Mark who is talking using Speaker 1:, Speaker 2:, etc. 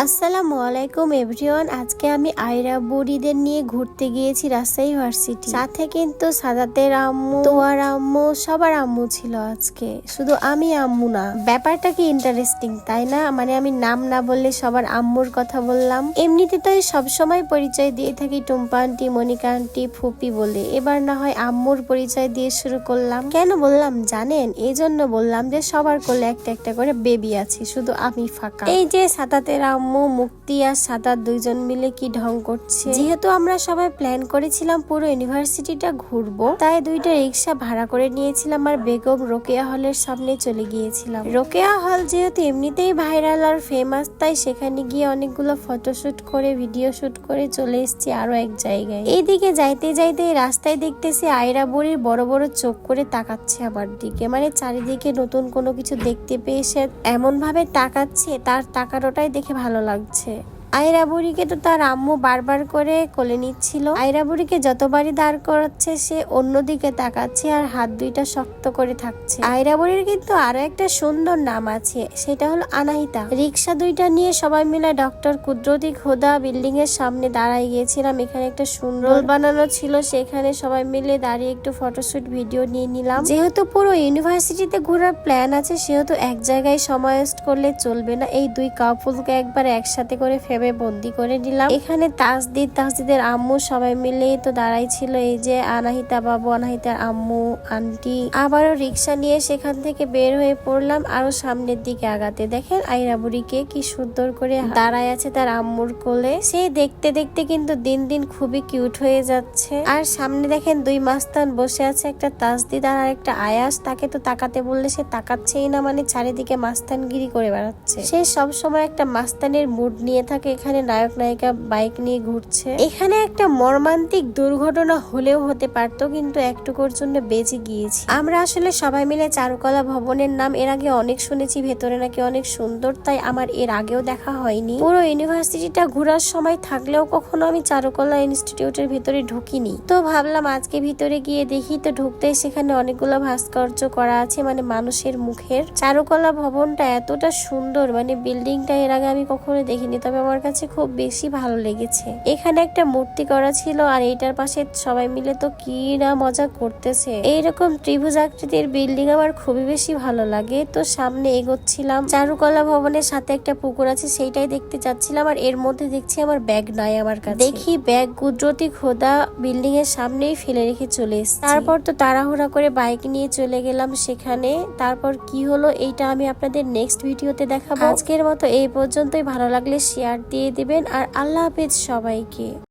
Speaker 1: আসসালামু আলাইকুম এভরিওয়ান, আজকে আমি আয়রা বুড়িদের নিয়ে ঘুরতে গিয়েছি রাজশাহী ভার্সিটি। সাথে কিন্তু সাদাতের আম্মু, তোয়ার আম্মু, সবার আম্মু ছিল আজকে। শুধু আমি আম্মু না, ব্যাপারটা কি ইন্টারেস্টিং তাই না? মানে আমি নাম না বললে সবার আম্মুর কথা বললাম। এমনিতে তো সবসময় পরিচয় দিয়ে থাকি টুম্পা আন্টি, মনিকা আন্টি, ফুপি বলে। এবার না হয় আম্মুর পরিচয় দিয়ে শুরু করলাম। কেন বললাম জানেন? এই জন্য বললাম যে সবার কোলে একটা একটা করে বেবি আছে, শুধু আমি ফাঁকা। এই যে সাদাতের আম্মু মুক্তি আর সাদাত দুইজন মিলে কি ঢং করছে? যেহেতু আমরা সবাই প্ল্যান করেছিলাম পুরো ইউনিভার্সিটিটা ঘুরবো, তাই দুইটা রিক্সা ভাড়া করে নিয়েছিলাম আর বেগম রোকেয়া হলের সামনে চলে গিয়েছিলাম। রোকেয়া হল যেহেতু এমনিতেই ভাইরাল আর ফেমাস তাই সেখানে গিয়ে অনেকগুলো ফটোশুট করে ভিডিও শুট করে চলে এসেছি আরও এক জায়গায়। এইদিকে যাইতে যাইতে রাস্তায় দেখতেছি আয়রা বুড়ির বড় বড় চোখ করে তাকাচ্ছে আমার দিকে। মানে চারিদিকে নতুন কোনো কিছু দেখতে পেয়ে সে এমন ভাবে তাকাচ্ছে, তার তাকানোটাই দেখে ভালো লাগছে। আয়রা বুড়িকে তো তার আম্মু বারবার করে কোলে নিচ্ছিল। আয়রা বুড়িকে যতবারই দাঁড় করাচ্ছে, সে অন্যদিকে তাকাচ্ছে আর হাত দুইটা শক্ত করে থাকছে। আয়রা বুড়ির কিন্তু আরও একটা সুন্দর নাম আছে, সেটা হলো আনাহিতা রিক্সা দুইটা নিয়ে সবাই মিলে ডক্টর কুদরতি খোদা বিল্ডিং এর সামনে দাঁড়াই গিয়েছিলাম। এখানে একটা সুন্দর বানানো ছিল, সেখানে সবাই মিলে দাঁড়িয়ে একটু ফটোশুট ভিডিও নিয়ে নিলাম। যেহেতু পুরো ইউনিভার্সিটিতে ঘোরার প্ল্যান আছে, সেহেতু এক জায়গায় সময় করলে চলবে না। এই দুই কাপলকে একবার একসাথে করে ফেবে বন্দি করে নিলাম। এখানে তাসদিদ তাসদিদের আম্মু সবাই মিলে তো দাঁড়াই ছিল এই যে আনাহিতা বাবু, আনাহিতার আম্মু, আন্টি। আবারও রিক্সা নিয়ে সেখান থেকে বের হয়ে পড়লাম আরও সামনের দিকে আগাতে। দেখেন আইরা বুড়িকে কি সুন্দর করে দাঁড়ায় আছে তার আম্মুর কোলে। সে দেখতে দেখতে কিন্তু দিন দিন খুবই কিউট হয়ে যাচ্ছে। আর সামনে দেখেন দুই মাস্তান বসে আছে একটা তাসদিদ আর একটা আয়াস। তাকে তো তাকাতে বললে সে তাকাচ্ছেই না মানে চারিদিকে মাস্তানগিরি করে বেড়াচ্ছে। সে সব সময় একটা মাস্তানের মুড নিয়ে থাকে এখানে নায়ক নায়িকা বাইক নিয়ে ঘুরছে। এখানে একটা মর্মান্তিক দুর্ঘটনা হলেও হতে পারতো, কিন্তু একটুকুর জন্য বেঁচে গিয়েছি। আমরা আসলে সবাই মিলে চারুকলা ভবনের নাম এর আগে অনেক শুনেছি, ভেতরে নাকি অনেক সুন্দর, তাই আমার এর আগেও দেখা হয়নি। পুরো ইউনিভার্সিটিটা ঘোরার সময় থাকলেও কখনো আমি চারুকলা ইনস্টিটিউটের ভিতরে ঢুকিনি। তো ভাবলাম আজকে ভিতরে গিয়ে দেখি, তো ঢুকতেই সেখানে অনেকগুলো ভাস্কর্য করা আছে মানে মানুষের মুখের। চারুকলা ভবনটা এতটা সুন্দর মানে বিল্ডিংটা এর আগে আমি কখনো দেখিনি, তবে আমার কাছে খুব বেশি ভালো লেগেছে। এখানে একটা মূর্তি করা ছিল আর এটার পাশে সবাই মিলে তো কি না মজা করতেছে। এইরকম ত্রিভুজ আকৃতির বিল্ডিং আমার খুবই বেশি ভালো লাগে। তো সামনে এগোচ্ছিলাম। চারুকলা ভবনের সাথে একটা পুকুর আছে, সেইটাই দেখতে চাচ্ছিলাম আর এর মধ্যে দেখছি আমার ব্যাগ নাই আমার কাছে। দেখি ব্যাগ কুদরতি খোদা বিল্ডিং এর সামনেই ফেলে রেখে চলে এসেছি। তারপর তো তাড়াহুড়া করে বাইক নিয়ে চলে গেলাম সেখানে। তারপর কি হলো এইটা আমি আপনাদের নেক্সট ভিডিওতে দেখাবো। আজকের মতো এই পর্যন্তই। ভালো লাগলে শেয়ার দিয়ে দেবেন আর আল্লাহ হাফেজ সবাইকে।